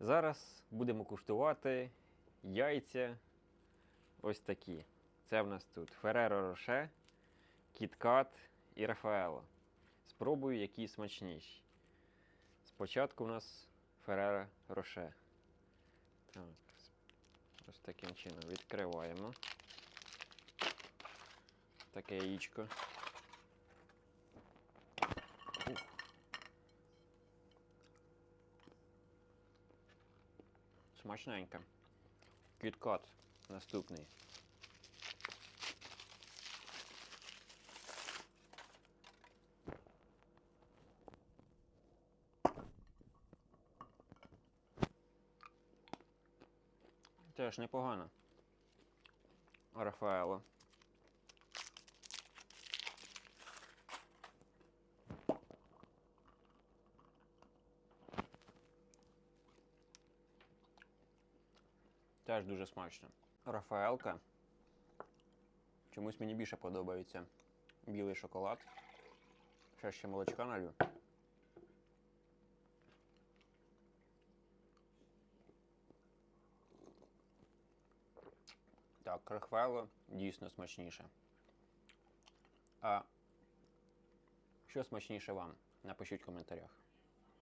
Зараз будемо куштувати яйця ось такі. Це в нас тут Фереро Роше, Кіткат і Рафаело. Спробую, які смачніші. Спочатку у нас Фереро Роше. Так, ось таким чином відкриваємо. Таке яєчко. Смачненько. Кіткат наступний. Теж непогано. Рафаело. Теж дуже смачно. Рафаелка. Чомусь мені більше подобається білий шоколад. Ще ще молочка налю. Так, Рафаело дійсно смачніше. А що смачніше вам? Напишіть в коментарях.